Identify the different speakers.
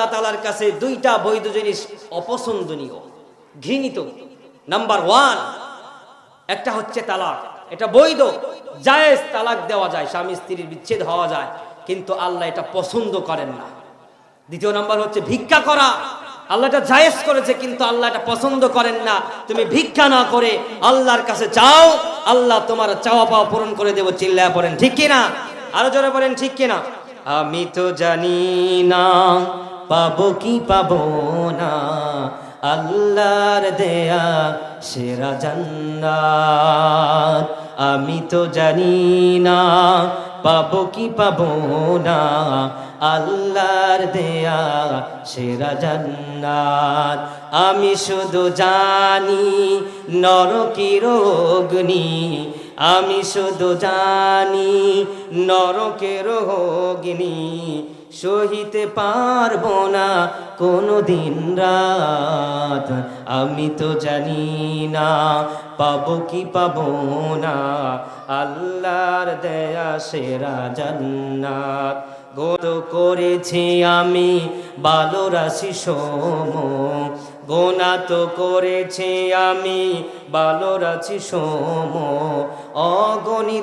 Speaker 1: আল্লাহ তালার কাছে দুইটা বৈধ জিনিস অপছন্দনীয়, ঘৃণিত। নাম্বার ওয়ান একটা হচ্ছে তালাক। এটা বৈধ, জায়েজ তালাক দেওয়া যায়, স্বামী স্ত্রীর বিচ্ছেদ হওয়া যায়, কিন্তু আল্লাহ এটা পছন্দ করেন না। দ্বিতীয় নাম্বার হচ্ছে ভিক্ষা করা। আল্লাহ এটা জায়েজ করেছে, কিন্তু আল্লাহ এটা পছন্দ করেন না। তুমি ভিক্ষা না করে আল্লাহর কাছে চাও আল্লাহ তোমার চাওয়া পাওয়া পূরণ করে দেবো, চিল্লায় পড়েন, ঠিক কিনা? আরও জোরে বলেন, ঠিক কিনা? আমি তো জানি না পাবো কি পাবো না? আল্লাহর দেয়া সেরা জান্নাত। আমি তো জানি না, পাবো কি পাবো না? আল্লাহর দেয়া সেরা জান্নাত। আমি শুধু জানি নরকির অগ্নি আমি শুধু জানি নরকের অগ্নি সহিতে পারব না কোনো দিন রাত। আমি তো জানি না, পাবো কি পাব না, আল্লাহর দেয়া সেরা জান্নাত। গোত করেছি আমি বালো রাশি সোম, গোনা তো করেছি আমি বালো রাশি সোম। অগণিত